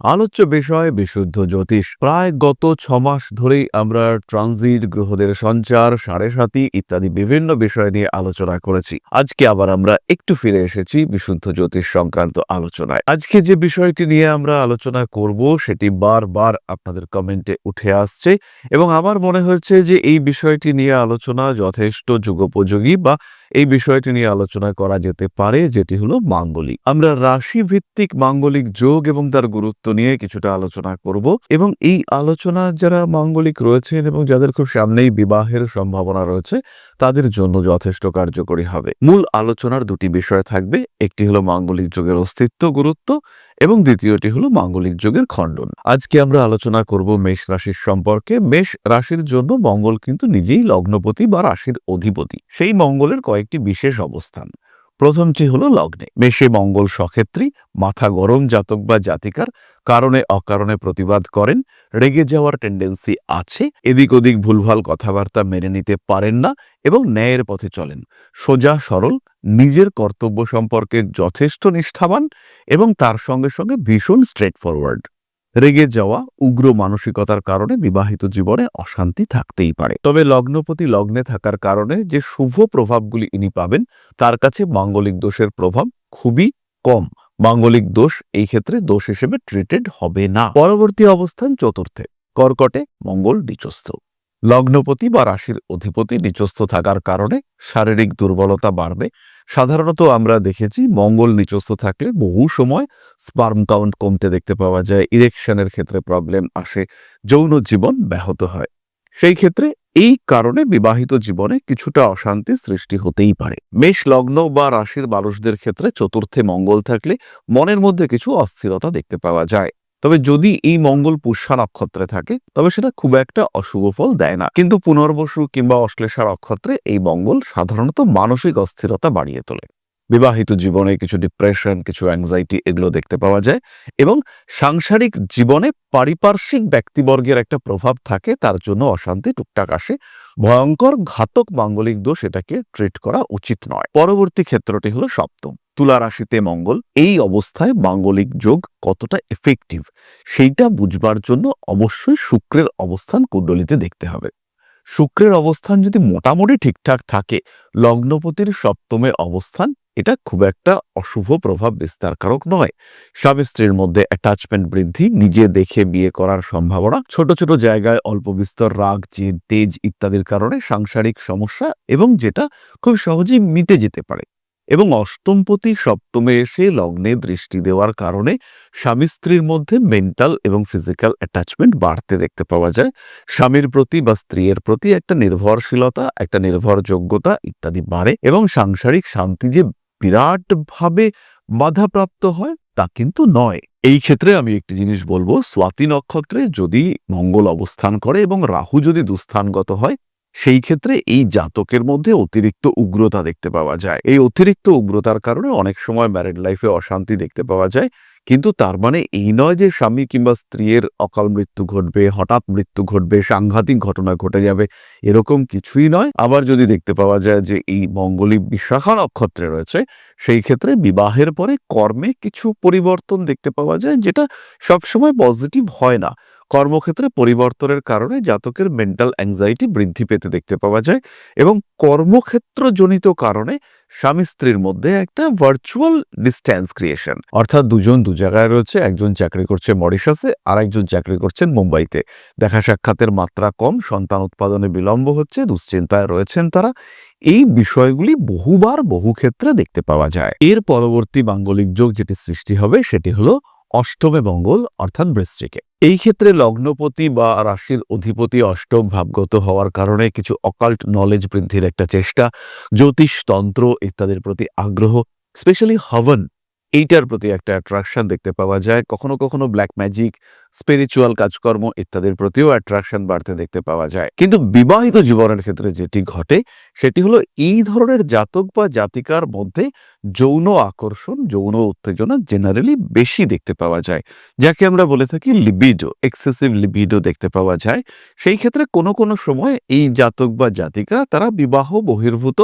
আলোচ্য বিষয়, বিশুদ্ধ জ্যোতিষ। প্রায় গত ছ মাস ধরেই আমরা ট্রানজিট গ্রহদের সঞ্চার সাড়ে সাতি ইত্যাদি বিভিন্ন বিষয় নিয়ে আলোচনা করেছি। আজকে আবার আমরা একটু ফিরে এসেছি বিশুদ্ধ জ্যোতিষ সংক্রান্ত আলোচনায়। আজকে যে বিষয়টি নিয়ে আমরা আলোচনা করব, সেটি বারবার আপনাদের কমেন্টে উঠে আসছে এবং আমার মনে হয়েছে যে এই বিষয়টি নিয়ে আলোচনা যথেষ্ট যুগোপযোগী বা এই বিষয়টি নিয়ে আলোচনা করা যেতে পারে, যেটি হলো মাঙ্গলিক। আমরা রাশি ভিত্তিক মাঙ্গলিক যোগ এবং তার গুরুত্ব নিয়ে কিছুটা আলোচনা করব। এবং এই আলোচনা যারা মাঙ্গলিক রয়েছেন এবং যাদের খুব সামনেই বিবাহের সম্ভাবনা রয়েছে, তাদের জন্য যথেষ্ট কার্যকরী হবে। মূল আলোচনার দুটি বিষয় থাকবে। একটি হলো মাঙ্গলিক যোগের অস্তিত্ব, গুরুত্ব এবং দ্বিতীয়টি হলো মাঙ্গলিক যোগের খণ্ডন। আজকে আমরা আলোচনা করব মেষ রাশির সম্পর্কে। মেষ রাশির জন্য মঙ্গল কিন্তু নিজেই লগ্নপতি বা রাশির অধিপতি। সেই মঙ্গলের কয়েকটি বিশেষ অবস্থান। প্রথমটি হলো লগ্নে। মেষে মঙ্গল সক্ষেত্রী, মাথা গরম জাতক বা জাতিকার, কারণে অকারণে প্রতিবাদ করেন, রেগে যাওয়ার টেন্ডেন্সি আছে, এদিক ওদিক ভুলভাল কথাবার্তা মেনে নিতে পারেন না এবং ন্যায়ের পথে চলেন। সোজা, সরল, নিজের কর্তব্য সম্পর্কে যথেষ্ট নিষ্ঠাবান এবং তার সঙ্গে সঙ্গে ভীষণ স্ট্রেট ফরওয়ার্ড রেগে যাওয়া উগ্র মানসিকতার কারণে বিবাহিত জীবনে অশান্তি থাকতেই পারে। তবে লগ্নপতি লগ্নে থাকার কারণে যে শুভ প্রভাবগুলি ইনি পাবেন, তার কাছে মাঙ্গলিক দোষের প্রভাব খুবই কম। মাঙ্গলিক দোষ এই ক্ষেত্রে দোষ হিসেবে ট্রিটেড হবে না। পরবর্তী অবস্থান চতুর্থে। কর্কটে মঙ্গল নিচস্থ লগ্নপতি বা রাশির অধিপতি নিচস্থ থাকার কারণে শারীরিক দুর্বলতা বাড়বে। সাধারণত আমরা দেখেছি মঙ্গল নিচস্থ থাকলে বহু সময় স্পার্ম কাউন্ট কমতে দেখতে পাওয়া যায় ইরেকশনের ক্ষেত্রে প্রবলেম আসে, যৌন জীবন ব্যাহত হয়। সেই ক্ষেত্রে এই কারণে বিবাহিত জীবনে কিছুটা অশান্তি সৃষ্টি হতেই পারে। মেষ লগ্ন বা রাশির মানুষদের ক্ষেত্রে চতুর্থে মঙ্গল থাকলে মনের মধ্যে কিছু অস্থিরতা দেখতে পাওয়া যায়। তবে যদি এই মঙ্গল পুষ্যা নক্ষত্রে থাকে, তবে সেটা খুব একটা অশুভ ফল দেয় না। কিন্তু পুনর্বসু কিংবা অশ্লেষা নক্ষত্রে এই মঙ্গল সাধারণত মানসিক অস্থিরতা বাড়িয়ে তোলে। বিবাহিত জীবনে কিছু ডিপ্রেশন কিছু অ্যাংজাইটি এগুলো দেখতে পাওয়া যায় এবং সাংসারিক জীবনে পারিপার্শ্বিক ব্যক্তিবর্গের একটা প্রভাব থাকে, তার জন্য অশান্তি টুকটাক আসে। ভয়ঙ্কর ঘাতক মাঙ্গলিক দোষ এটাকে ট্রিট করা উচিত নয়। পরবর্তী ক্ষেত্রটি হলো সপ্তম। তুলা রাশিতে মঙ্গল, এই অবস্থায় মাঙ্গলিক যোগ কতটা এফেক্টিভ সেইটা বুঝবার জন্য অবশ্যই শুক্রের অবস্থান কুণ্ডলিতে দেখতে হবে। শুক্রের অবস্থান যদি মোটামুটি ঠিকঠাক থাকে, লগ্নপতির সপ্তমে অবস্থান এটা খুব একটা অশুভ প্রভাব বিস্তারকারক নয়। স্বামী স্ত্রীর মধ্যে অ্যাটাচমেন্ট বৃদ্ধি, নিজে দেখে বিয়ে করার সম্ভাবনা, ছোট ছোট জায়গায় অল্প বিস্তর রাগ, জেদ, তেজ ইত্যাদির কারণে সাংসারিক সমস্যা এবং যেটা খুব সহজেই মিটে যেতে পারে। এবং অষ্টমপতি সপ্তমে এসে লগ্নে দৃষ্টি দেওয়ার কারণে স্বামী স্ত্রীর মধ্যে মেন্টাল এবং ফিজিক্যাল অ্যাটাচমেন্ট বাড়তে দেখতে পাওয়া যায়। স্বামীর প্রতি বা স্ত্রীর প্রতি একটা নির্ভরশীলতা, একটা নির্ভরযোগ্যতা ইত্যাদি বাড়ে এবং সাংসারিক শান্তি যে বিরাটভাবে বাধাপ্রাপ্ত হয় তা কিন্তু নয়। এই ক্ষেত্রে আমি একটি জিনিস বলব, স্বাতি নক্ষত্রে যদি মঙ্গল অবস্থান করে এবং রাহু যদি দুস্থানগত হয় সেই ক্ষেত্রে এই জাতকের মধ্যে অতিরিক্ত উগ্রতা দেখতে পাওয়া যায়। এই অতিরিক্ত উগ্রতার কারণে অনেক সময় ম্যারিড লাইফে অশান্তি দেখতে পাওয়া যায়। কিন্তু তার মানে এই নয় যে স্বামী কিংবা স্ত্রীর অকাল মৃত্যু ঘটবে, হঠাৎ মৃত্যু ঘটবে, সাংঘাতিক ঘটনা ঘটে যাবে, এরকম কিছুই নয়। আবার যদি দেখতে পাওয়া যায় যে এই মঙ্গলী বিশাখা নক্ষত্রে রয়েছে, সেই ক্ষেত্রে বিবাহের পরে কর্মে কিছু পরিবর্তন দেখতে পাওয়া যায় যেটা সবসময় পজিটিভ হয় না। কর্মক্ষেত্রে পরিবর্তনের কারণে জাতকের মেন্টাল অ্যাংজাইটি বৃদ্ধি পেতে দেখতে পাওয়া যায় এবং কর্মক্ষেত্রজনিত কারণে স্বামী স্ত্রীর মধ্যে একটা ভার্চুয়াল ডিস্ট্যান্স ক্রিয়েশন অর্থাৎ দুজন দু জায়গায় রয়েছে, একজন চাকরি করছে মরিশাসে আর একজন চাকরি করছেন মুম্বাইতে। দেখা সাক্ষাতের মাত্রা কম, সন্তান উৎপাদনে বিলম্ব হচ্ছে, দুশ্চিন্তায় রয়েছেন তারা। এই বিষয়গুলি বহুবার বহু ক্ষেত্রে দেখতে পাওয়া যায়। এর পরবর্তী মাঙ্গলিক যোগ যেটি সৃষ্টি হবে, সেটি হলো অষ্টমে মঙ্গল, অর্থাৎ বৃশ্চিকে। এই ক্ষেত্রে লগ্নপতি বা রাশির অধিপতি অষ্টম ভাবগত হওয়ার কারণে কিছু অকাল্ট নলেজ বৃদ্ধির একটা চেষ্টা জ্যোতিষতন্ত্র ইত্যাদির প্রতি আগ্রহ স্পেশালি হবন এইটার প্রতি একটা অ্যাট্রাকশন দেখতে পাওয়া যায়। কখনো কখনো ব্ল্যাক ম্যাজিক স্পিরিচুয়াল কাজকর্ম ইত্যাদির প্রতিও অ্যাট্রাকশন বাড়তে দেখতে পাওয়া যায়। কিন্তু বিবাহিত জীবনের ক্ষেত্রে যেটি ঘটে, সেটি হলো এই ধরনের জাতক বা জাতিকার মধ্যে যৌন আকর্ষণ, যৌন উত্তেজনা জেনারেলি বেশি দেখতে পাওয়া যায়। যাকে আমরা বলে থাকি লিবিডো এক্সেসিভ লিবিডো দেখতে পাওয়া যায়। সেই ক্ষেত্রে কোনো কোনো সময় এই জাতক বা জাতিকা, তারা বিবাহ বহির্ভূত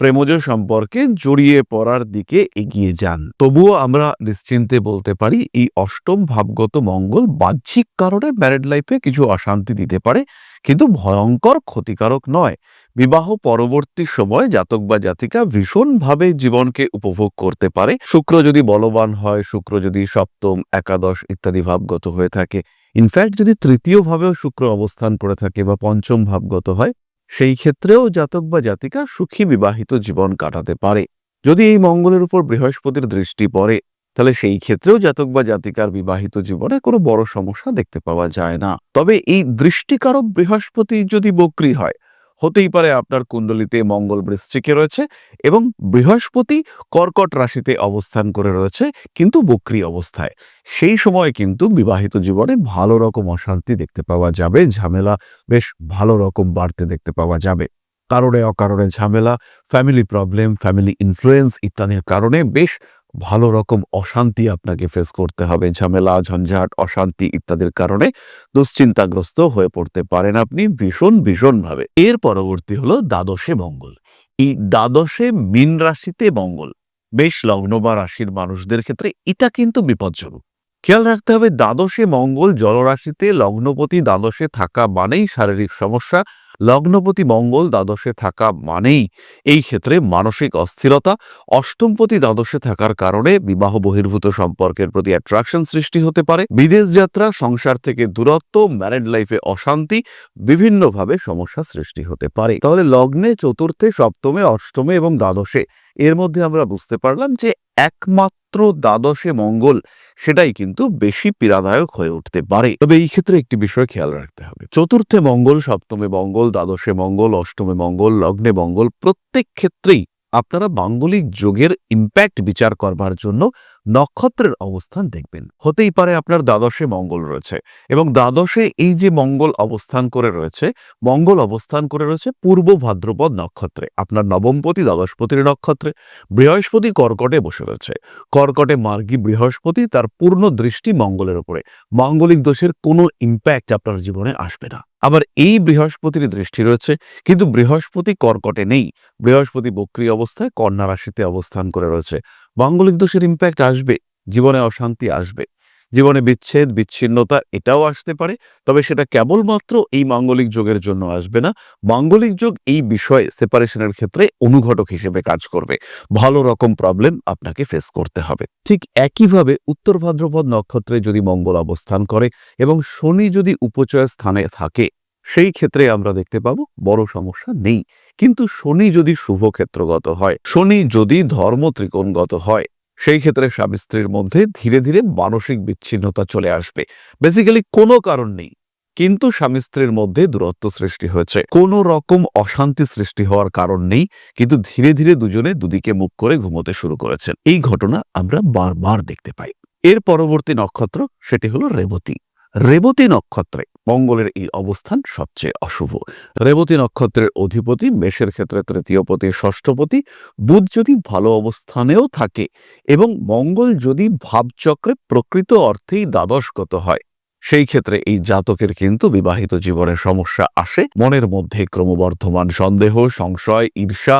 প্রেমজ সম্পর্কে জড়িয়ে পড়ার দিকে এগিয়ে যান। তবুও আমরা নিশ্চিন্তে বলতে পারি, এই অষ্টম ভাবগত মঙ্গল বাহ্যিক কারণে ম্যারেড লাইফে কিছু অশান্তি দিতে পারে, কিন্তু ভয়ঙ্কর ক্ষতিকারক নয়। বিবাহ পরবর্তী সময় জাতক বা জাতিকা ভীষণভাবে জীবনকে উপভোগ করতে পারে। শুক্র যদি বলবান হয়, শুক্র যদি সপ্তম, একাদশ ইত্যাদি ভাবগত হয়ে থাকে ইনফ্যাক্ট যদি তৃতীয় ভাবেও শুক্র অবস্থান করে থাকে বা পঞ্চম ভাবগত হয় সেই ক্ষেত্রেও জাতক বা জাতিকা সুখী বিবাহিত জীবন কাটাতে পারে। যদি এই মঙ্গলের উপর বৃহস্পতির দৃষ্টি পড়ে, তাহলে সেই ক্ষেত্রেও জাতক বা জাতিকার বিবাহিত জীবনে কোনো বড় সমস্যা দেখতে পাওয়া যায় না। তবে এই দৃষ্টিকারক বৃহস্পতি যদি বক্রী হয় হতেই পারে আপনার কুণ্ডলিতে মঙ্গল বৃশ্চিকে রয়েছে এবং বৃহস্পতি কর্কট রাশিতে অবস্থান করে রয়েছে, কিন্তু বক্রি অবস্থায়। সেই সময় কিন্তু বিবাহিত জীবনে ভালো রকম অশান্তি দেখতে পাওয়া যাবে, ঝামেলা বেশ ভালো রকম বাড়তে দেখতে পাওয়া যাবে। কারণে অকারণে ঝামেলা ফ্যামিলি প্রবলেম ফ্যামিলি ইনফ্লুয়েন্স ইত্যাদির কারণে বেশ ভালো রকম অশান্তি আপনাকে ফেস করতে হবে, ঝামেলা, ঝঞ্ঝাট, অশান্তি ইত্যাদির কারণে দুশ্চিন্তাগ্রস্ত হয়ে পড়তে পারেন আপনি ভীষণ, ভীষণভাবে। এর পরবর্তী হলো দ্বাদশে মঙ্গল। এই দ্বাদশে মিন রাশিতে মঙ্গল। বেশ লগ্ন বা রাশির মানুষদের ক্ষেত্রে এটা কিন্তু বিপজ্জনক। খেয়াল রাখতে হবে, দ্বাদশে মঙ্গল জলরাশিতে লগ্নপতি দ্বাদশে থাকা মানেই শারীরিক সমস্যা। লগ্নপতি মঙ্গল দ্বাদশে থাকা মানেই এই ক্ষেত্রে মানসিক অস্থিরতা। অষ্টমপতি দ্বাদশে থাকার কারণে বিবাহ বহির্ভূত সম্পর্কের প্রতি অ্যাট্রাকশন সৃষ্টি হতে পারে। বিদেশ যাত্রা, সংসার থেকে দূরত্ব ম্যারেড লাইফে অশান্তি বিভিন্নভাবে সমস্যা সৃষ্টি হতে পারে। তাহলে লগ্নে চতুর্থে, সপ্তমে, অষ্টমে এবং দ্বাদশে, এর মধ্যে আমরা বুঝতে পারলাম যে একমাত্র দ্বাদশে মঙ্গল, সেটাই কিন্তু বেশি পীড়াদায়ক হয়ে উঠতে পারে। তবে এই ক্ষেত্রে একটি বিষয় খেয়াল রাখতে হবে। চতুর্থে মঙ্গল, সপ্তমে মঙ্গল, দ্বাদশে মঙ্গল, অষ্টমে মঙ্গল, লগ্নে মঙ্গল, প্রত্যেক ক্ষেত্রেই আপনারা মাঙ্গলিক যোগের ইম্প্যাক্ট বিচার করবার জন্য নক্ষত্রের অবস্থান দেখবেন। হতেই পারে আপনার দ্বাদশে মঙ্গল রয়েছে এবং দ্বাদশে এই যে মঙ্গল অবস্থান করে রয়েছে, মঙ্গল অবস্থান করে রয়েছে পূর্ব ভাদ্রপদ নক্ষত্রে। আপনার নবমপতি, দ্বাদশপতির নক্ষত্রে বৃহস্পতি কর্কটে বসে রয়েছে। কর্কটে মার্গী বৃহস্পতি, তার পূর্ণ দৃষ্টি মঙ্গলের উপরে। মাঙ্গলিক দোষের কোনো ইম্প্যাক্ট আপনার জীবনে আসবে না। আবার এই বৃহস্পতির দৃষ্টি রয়েছে, কিন্তু বৃহস্পতি কর্কটে নেই। বৃহস্পতি বক্রী অবস্থায় কন্যা রাশিতে অবস্থান করে রয়েছে। মাঙ্গলিক দোষের ইম্প্যাক্ট আসবে, জীবনে অশান্তি আসবে। জীবনে বিচ্ছেদ, বিচ্ছিন্নতা এটাও আসতে পারে। তবে সেটা কেবলমাত্র এই মাঙ্গলিক যোগের জন্য আসবে না। মাঙ্গলিক যোগ এই বিষয়ে সেপারেশনের ক্ষেত্রে অনুঘটক হিসেবে কাজ করবে। ভালো রকম প্রবলেম আপনাকে ফেস করতে হবে। ঠিক একইভাবে উত্তর ভাদ্রপদ নক্ষত্রে যদি মঙ্গল অবস্থান করে এবং শনি যদি উপচয় স্থানে থাকে, সেই ক্ষেত্রে আমরা দেখতে পাবো বড় সমস্যা নেই। কিন্তু শনি যদি শুভ ক্ষেত্রগত হয়, শনি যদি ধর্ম ত্রিকোণগত হয় সেই ক্ষেত্রে স্বামী স্ত্রীর মধ্যে ধীরে ধীরে মানসিক বিচ্ছিন্নতা চলে আসবে। বেসিক্যালি কোনো কারণ নেই, কিন্তু স্বামী স্ত্রীর মধ্যে দূরত্ব সৃষ্টি হয়েছে। কোনো রকম অশান্তি সৃষ্টি হওয়ার কারণ নেই, কিন্তু ধীরে ধীরে দুজনে দুদিকে মুখ করে ঘুমোতে শুরু করেছেন এই ঘটনা আমরা বারবার দেখতে পাই। এর পরবর্তী নক্ষত্র, সেটি হলো রেবতী। রেবতী নক্ষত্রে মঙ্গলের এই অবস্থান সবচেয়ে অশুভ। রেবতী নক্ষত্রের অধিপতি, মেষের ক্ষেত্রে তৃতীয়পতি ষষ্ঠপতি বুধ যদি ভালো অবস্থানেও থাকে এবং মঙ্গল যদি ভাবচক্রে প্রকৃত অর্থেই দ্বাদশগত হয়, সেই ক্ষেত্রে এই জাতকের কিন্তু বিবাহিত জীবনের সমস্যা আসে। মনের মধ্যে ক্রমবর্ধমান সন্দেহ, সংশয়, ঈর্ষা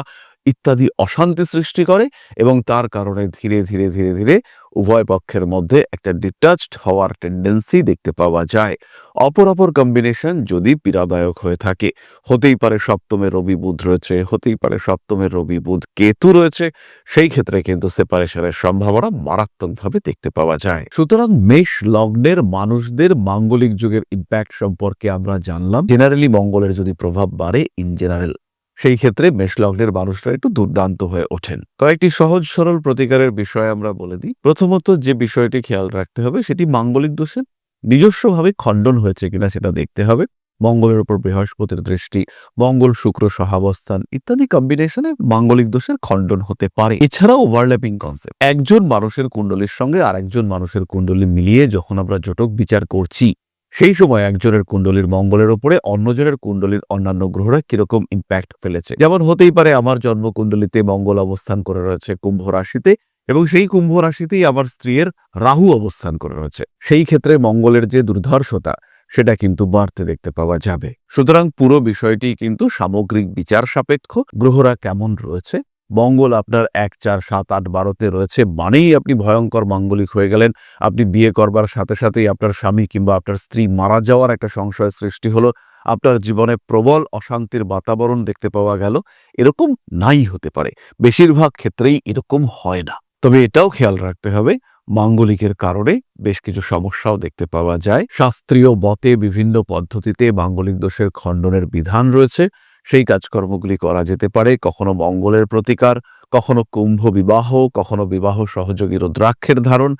ইত্যাদি অশান্তি সৃষ্টি করে এবং তার কারণে ধীরে ধীরে ধীরে ধীরে উভয় পক্ষের মধ্যে একটা ডিটাচড হওয়ার টেন্ডেন্সি দেখতে পাওয়া যায়। অপর অপর কম্বিনেশন যদি পীড়াদায়ক হয়ে থাকে, হতেই পারে সপ্তমে রবি বুধ রয়েছে, হতেই পারে সপ্তমে রবি বুধ কেতু রয়েছে, সেই ক্ষেত্রে কিন্তু সেপারেশনের সম্ভাবনা মারাত্মকভাবে দেখতে পাওয়া যায়। সুতরাং মেষ লগ্নের মানুষদের মাঙ্গলিক যুগের ইম্প্যাক্ট সম্পর্কে আমরা জানলাম। জেনারেলি মঙ্গলের যদি প্রভাব বাড়ে ইন জেনারেল সেই ক্ষেত্রে মেষ লগ্নের মানুষরা একটু দুর্দান্ত হয়ে ওঠেন। কয়েকটি সহজ সরল প্রতিকারের বিষয় আমরা বলে দিই। প্রথমত যে বিষয়টি খেয়াল রাখতে হবে সেটি মাঙ্গলিক দোষের নিজস্বভাবে খণ্ডন হয়েছে কিনা সেটা দেখতে হবে। মঙ্গলের উপর বৃহস্পতির দৃষ্টি, মঙ্গল, শুক্র, সহাবস্থান ইত্যাদি কম্বিনেশনে মাঙ্গলিক দোষের খণ্ডন হতে পারে। এছাড়াও ওভারল্যাপিং কনসেপ্ট একজন মানুষের কুণ্ডলীর সঙ্গে আরেকজন মানুষের কুণ্ডলী মিলিয়ে যখন আমরা জটক বিচার করছি সেই সময় একজনের কুণ্ডলীর মঙ্গলের ওপরে অন্যজনের কুণ্ডলীর অন্যান্য গ্রহরা কীরকম ইম্প্যাক্ট ফেলেছে। যেমন হতেই পারে আমার জন্মকুণ্ডলিতে মঙ্গল অবস্থান করে রয়েছে কুম্ভ রাশিতে এবং সেই কুম্ভ রাশিতেই আমার স্ত্রীর রাহু অবস্থান করে রয়েছে। সেই ক্ষেত্রে মঙ্গলের যে দুর্ধর্ষতা, সেটা কিন্তু বাড়তে দেখতে পাওয়া যাবে। সুতরাং পুরো বিষয়টি কিন্তু সামগ্রিক বিচার সাপেক্ষ গ্রহরা কেমন রয়েছে মঙ্গল আপনার এক, চার, সাত, আট, বারোতে রয়েছে। মানেই আপনি ভয়ঙ্কর মাঙ্গলিক হয়ে গেলেন। আপনি বিয়ে করবার সাথে সাথেই আপনার স্বামী কিংবা আপনার স্ত্রী মারা যাওয়ার একটা সংশয় সৃষ্টি হলো। আপনার জীবনে প্রবল অশান্তির বাতাবরণ দেখতে পাওয়া গেল। এরকম নাই হতে পারে। বেশিরভাগ ক্ষেত্রেই এরকম হয় না। তবে এটাও খেয়াল রাখতে হবে, মাঙ্গলিকের কারণে বেশ কিছু সমস্যাও দেখতে পাওয়া যায়। শাস্ত্রীয় বতে বিভিন্ন পদ্ধতিতে মাঙ্গলিক দোষের খণ্ডনের বিধান রয়েছে। সেই কাজকর্মগুলি করা যেতে পারে। কখনো মঙ্গলের প্রতিকার, কখনো কুম্ভ বিবাহ, কখনো বিবাহ সহযোগী রুদ্রাক্ষের ধারণ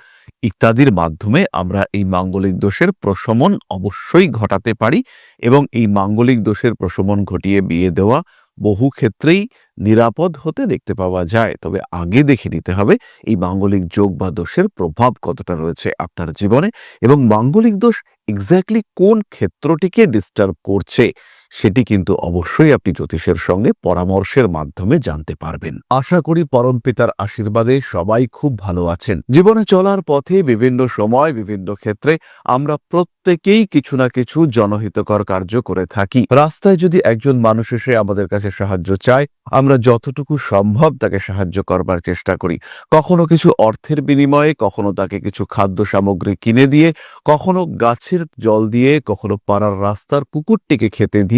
ইত্যাদির মাধ্যমে আমরা এই মাঙ্গলিক দোষের প্রশমন অবশ্যই ঘটাতে পারি এবং এই মাঙ্গলিক দোষের প্রশমন ঘটিয়ে বিয়ে দেওয়া বহু ক্ষেত্রেই নিরাপদ হতে দেখতে পাওয়া যায়। তবে আগে দেখে নিতে হবে এই মাঙ্গলিক যোগ বা দোষের প্রভাব কতটা রয়েছে আপনার জীবনে এবং মাঙ্গলিক দোষ এক্স্যাক্টলি কোন ক্ষেত্রটিকে ডিস্টার্ব করছে। সেটি কিন্তু অবশ্যই আপনি জ্যোতিষের সঙ্গে পরামর্শের মাধ্যমে জানতে পারবেন। আশা করি পরম পিতার আশীর্বাদে সবাই খুব ভালো আছেন। জীবনে চলার পথে বিভিন্ন সময়, বিভিন্ন ক্ষেত্রে আমরা প্রত্যেকেই কিছু না কিছু জনহিতকর কার্য করে থাকি। রাস্তায় যদি একজন মানুষ এসে আমাদের কাছে সাহায্য চায়, আমরা যতটুকু সম্ভব তাকে সাহায্য করবার চেষ্টা করি। কখনো কিছু অর্থের বিনিময়ে, কখনো তাকে কিছু খাদ্য সামগ্রী কিনে দিয়ে, কখনো গাছের জল দিয়ে, কখনো পাড়ার রাস্তার কুকুরটিকে খেতে দিয়ে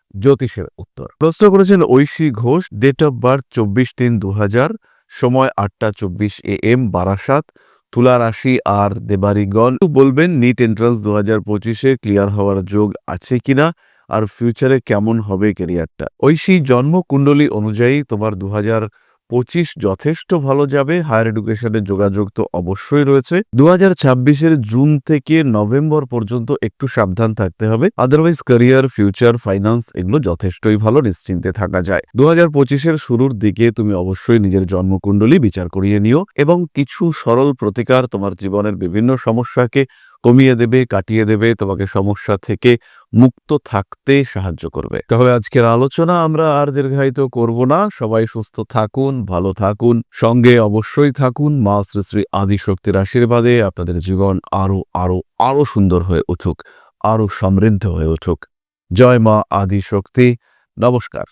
জ্যোতিষের উত্তর। প্রশ্ন করেছেন Aishi Ghosh date of birth চব্বিশ তিন দু সময় আটটা চব্বিশ এ এম বারাসাত, তুলা রাশি আর দেবারিগণ। বলবেন নিট এন্ট্রান্স দু হাজার পঁচিশে ক্লিয়ার হওয়ার যোগ আছে কিনা আর ফিউচারে কেমন হবে ক্যারিয়ারটা ঐশী, জন্ম কুণ্ডলী অনুযায়ী তোমার দু হাজার পঁচিশ যথেষ্ট ভালো যাবে। হায়ার এডুকেশনের যোগাযোগ তো অবশ্যই রয়েছে। দু হাজার ছাব্বিশের জুন থেকে নভেম্বর পর্যন্ত একটু সাবধান থাকতে হবে। আদারওয়াইজ ক্যারিয়ার ফিউচার ফাইন্যান্স এগুলো যথেষ্টই ভালো, নিশ্চিন্তে থাকা যায়। দু হাজার পঁচিশের শুরুর দিকে তুমি অবশ্যই নিজের জন্মকুণ্ডলী বিচার করিয়ে নিও এবং কিছু সরল প্রতিকার তোমার জীবনের বিভিন্ন সমস্যাকে কমিয়ে দেবে, কাটিয়ে দেবে, তোমাকে সমস্যা থেকে মুক্ত থাকতে সাহায্য করবে। তাহলে আজকের আলোচনা আমরা আর দীর্ঘায়িত করব না। সবাই সুস্থ থাকুন, ভালো থাকুন, সঙ্গে অবশ্যই থাকুন। মা শ্রী শ্রী আদিশক্তির আশীর্বাদে আপনাদের জীবন আরও আরও আরও সুন্দর হয়ে উঠুক, আরও সমৃদ্ধ হয়ে উঠুক। জয় মা আদিশক্তি। নমস্কার।